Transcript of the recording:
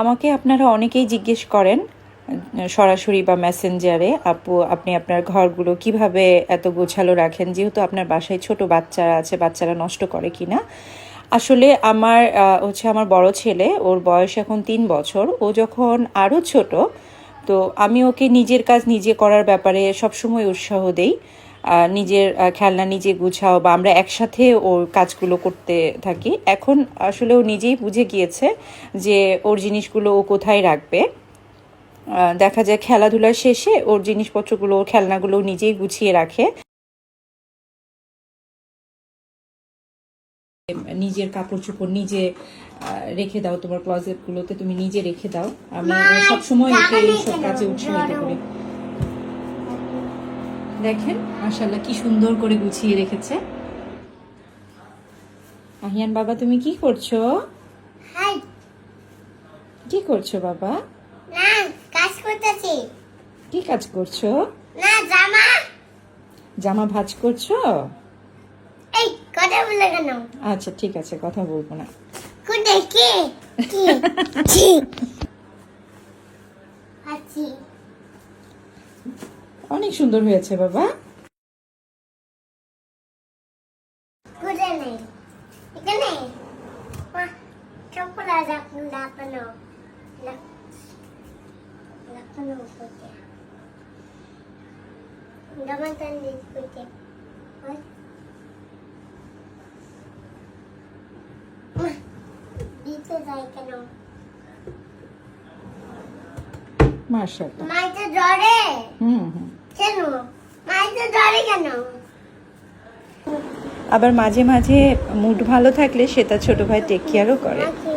আমাকে আপনারা অনেকেই জিজ্ঞেস করেন, সরাসরি বা মেসেঞ্জারে আপু, আপনি আপনার ঘরগুলো কীভাবে এত গোছালো রাখেন? যেহেতু আপনার বাসায় ছোট বাচ্চারা আছে, বাচ্চারা নষ্ট করে কি না আসলে আমার হচ্ছে আমার বড় ছেলে, ওর বয়স এখন তিন বছর। ও যখন আরও ছোট, তো আমি ওকে নিজের কাজ নিজে করার ব্যাপারে সবসময় উৎসাহ দেই। নিজের খেলনা নিজে গুছাও বা আমরা একসাথে ওর কাজগুলো করতে থাকি। এখন আসলে ও নিজেই বুঝে গিয়েছে যে ওর জিনিসগুলো ও কোথায় রাখবে। দেখা যায় খেলাধুলার শেষে ওর জিনিসপত্রগুলো ওর খেলনাগুলো নিজেই গুছিয়ে রাখে। নিজের কাপড় চোপড় নিজে রেখে দাও তোমার ক্লোজেটগুলোতে তুমি নিজে রেখে দাও। আমি সবসময় ওকে এইসব কাজে উৎসাহিত করি। দেখেন মাশাল্লাহ কি সুন্দর করে গুছিয়ে রেখেছে। আহিয়ান বাবা তুমি কি করছ? হাই। কি করছ বাবা? না কাজ করতেছি। কি কাজ করছ? না জামা। জামা ভাঁজ করছ? এই কথা বলে কেন? আচ্ছা ঠিক আছে কথা বলব না। কোনে কে? কি? কি আছি অনেক সুন্দর হয়েছে বাবা কোনে নেই এখানে মা চপলা রাখুন লাপানো লাপানো করতে দমাতান দিতে করতে দিতে যাই কেন? মাশাল্লাহ মাইতে জ্বরে? হুম হুম। কেন? মাইতে জ্বরে কেন? আবার মাঝে মাঝে মুড ভালো থাকলে সেটা ছোট ভাই টেক কেয়ারও করে। আছি